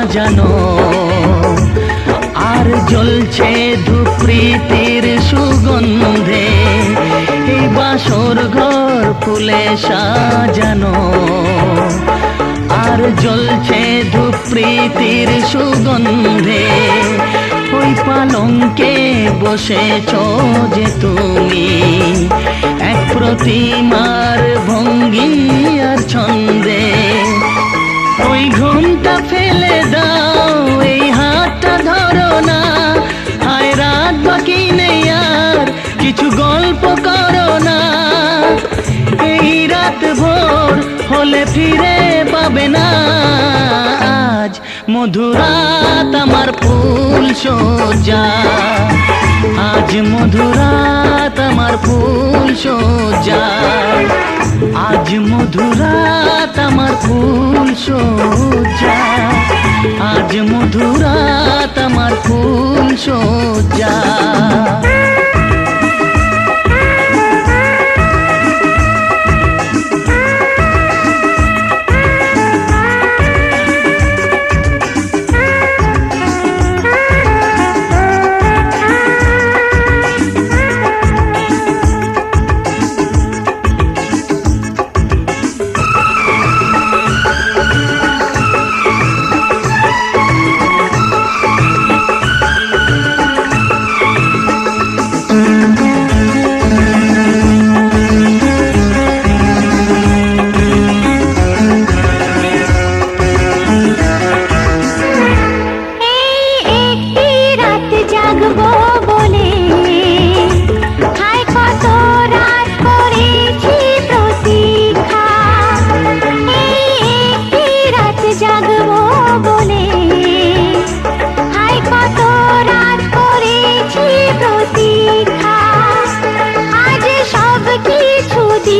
সাজানো আর জ্বলছে দুপ্রীতির সুগন্ধে, এই বাসর ঘর ফুলে সাজানো। আর জ্বলছে দুপ্রীতির সুগন্ধে, ওই পালঙ্কে বসেছ যে তুমি। এক প্রতিমা বলে ফিরে পাবে না। আজ মধুরাত আমার ফুল সজ্জা আজ মধুরাত আমার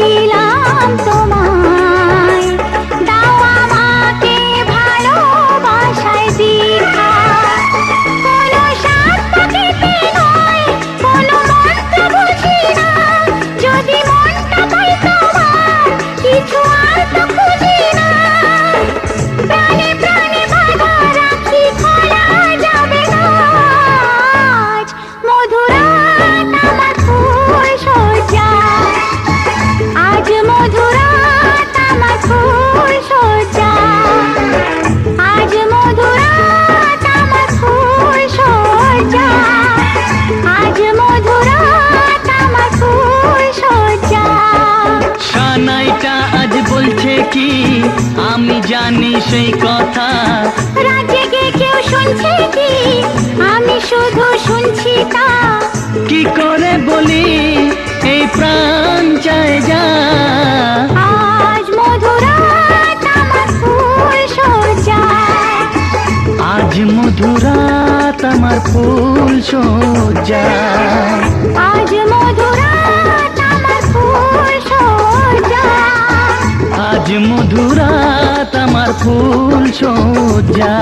Tranquila. কি? আমি জানি সেই কথা। রাজে কেউ শুনছে কি? আমি শুধু শুনছি তা। কি করে বলি? ফুল সজ্জা